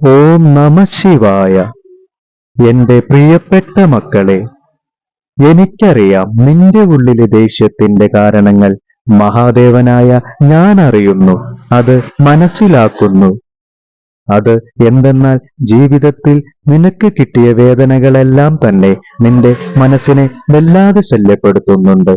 ഓം നമ ശിവായ. എന്റെ പ്രിയപ്പെട്ട മക്കളെ എനിക്കറിയാം നിന്റെ ഉള്ളിലെ ദേഷ്യത്തിന്റെ കാരണങ്ങൾ മഹാദേവനായ ഞാൻ അറിയുന്നു അത് മനസ്സിലാക്കുന്നു. അത് എന്തെന്നാൽ ജീവിതത്തിൽ നിനക്ക് കിട്ടിയ വേദനകളെല്ലാം തന്നെ നിന്റെ മനസ്സിനെ വല്ലാതെ ശല്യപ്പെടുത്തുന്നുണ്ട്.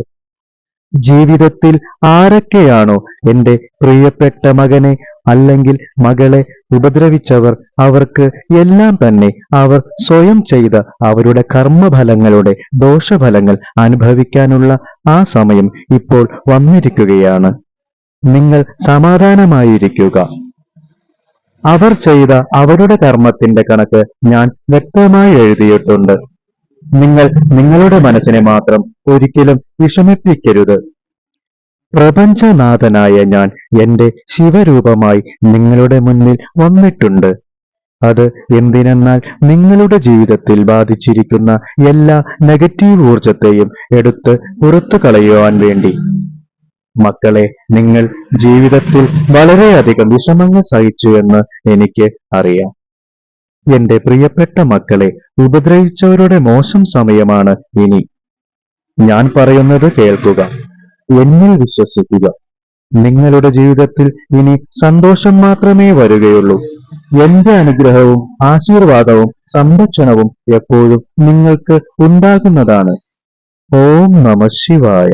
ജീവിതത്തിൽ ആരൊക്കെയാണോ എന്റെ പ്രിയപ്പെട്ട മകനെ അല്ലെങ്കിൽ മകളെ ഉപദ്രവിച്ചവർ അവർക്ക് എല്ലാം തന്നെ അവർ സ്വയം ചെയ്ത അവരുടെ കർമ്മഫലങ്ങളുടെ ദോഷഫലങ്ങൾ അനുഭവിക്കാനുള്ള ആ സമയം ഇപ്പോൾ വന്നിരിക്കുകയാണ്. നിങ്ങൾ സമാധാനമായിരിക്കുക. അവർ ചെയ്ത അവരുടെ കർമ്മത്തിന്റെ കണക്ക് ഞാൻ വ്യക്തമായി എഴുതിയിട്ടുണ്ട്. നിങ്ങൾ നിങ്ങളുടെ മനസ്സിനെ മാത്രം ഒരിക്കലും വിഷമിപ്പിക്കരുത്. പ്രപഞ്ചനാഥനായ ഞാൻ എന്റെ ശിവരൂപമായി നിങ്ങളുടെ മുന്നിൽ വന്നിട്ടുണ്ട്. അത് എന്തിനെന്നാൽ നിങ്ങളുടെ ജീവിതത്തിൽ ബാധിച്ചിരിക്കുന്ന എല്ലാ നെഗറ്റീവ് ഊർജത്തെയും എടുത്ത് പുറത്തു കളയുവാൻ വേണ്ടി. മക്കളെ നിങ്ങൾ ജീവിതത്തിൽ വളരെയധികം വിഷമങ്ങൾ സഹിച്ചു എന്ന് എനിക്ക് അറിയാം. എന്റെ പ്രിയപ്പെട്ട മക്കളെ ഉപദ്രവിച്ചവരുടെ മോശം സമയമാണ് ഇനി. ഞാൻ പറയുന്നത് കേൾക്കുക. എന്നിൽ വിശ്വസിക്കുക. നിങ്ങളുടെ ജീവിതത്തിൽ ഇനി സന്തോഷം മാത്രമേ വരികയുള്ളൂ. എന്റെ അനുഗ്രഹവും ആശീർവാദവും സംരക്ഷണവും എപ്പോഴും നിങ്ങൾക്ക് ഉണ്ടാകുന്നതാണ്. ഓം നമ ശിവായ.